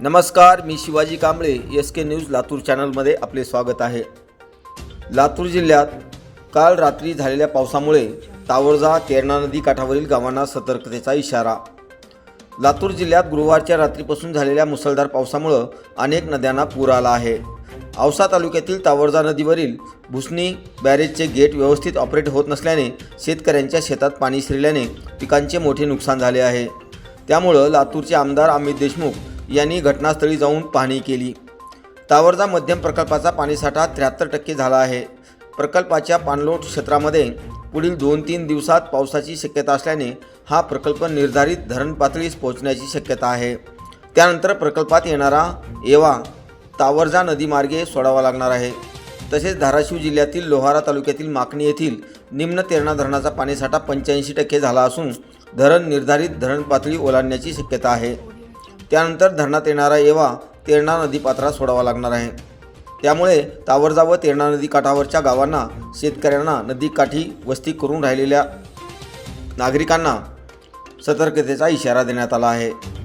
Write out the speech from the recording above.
नमस्कार मी Shivaji Kamble S K news Latur चॅनलमध्ये आपले स्वागत आहे. लातूर जिल्ह्यात काल रात्री झालेल्या पावसामुळे तावरजा तेरणा नदी काठावरील गावांना सतर्कतेचा इशारा. लातूर जिल्ह्यात गुरुवारच्या रात्रीपासून झालेल्या मुसळधार पावसामुळं अनेक नद्यांना पूर आला आहे. औसा तालुक्यातील तावरजा नदीवरील भुसणी बॅरेजचे गेट व्यवस्थित ऑपरेट होत नसल्याने शेतकऱ्यांच्या शेतात पाणी शिरल्याने पिकांचे मोठे नुकसान झाले आहे. त्यामुळं लातूरचे आमदार अमित देशमुख यांनी घटनास्थळी जाऊन पाहणी केली. तावरजा मध्यम प्रकल्पाचा पाणीसाठा त्र्याहत्तर टक्के झाला आहे. प्रकल्पाच्या पाणलोट क्षेत्रामध्ये पुढील दोन तीन दिवसात पावसाची शक्यता असल्याने हा प्रकल्प निर्धारित धरण पातळीस पोहोचण्याची शक्यता आहे. त्यानंतर प्रकल्पात येणारा येवा तावरजा नदीमार्गे सोडावा लागणार आहे. तसेच धाराशिव जिल्ह्यातील लोहारा तालुक्यातील माकणी येथील निम्न तेरणा धरणाचा पाणीसाठा पंच्याऐंशी टक्के झाला असून धरण निर्धारित धरण पातळी ओलांडण्याची शक्यता आहे. त्यानंतर धरणात येणारा येवा तेरणा नदीपात्रात सोडावा लागणार आहे. त्यामुळे तावरजा व तेरणा नदी काठावरच्या गावांना शेतकऱ्यांना नदीकाठी वस्ती करून राहिलेल्या नागरिकांना सतर्कतेचा इशारा देण्यात आला आहे.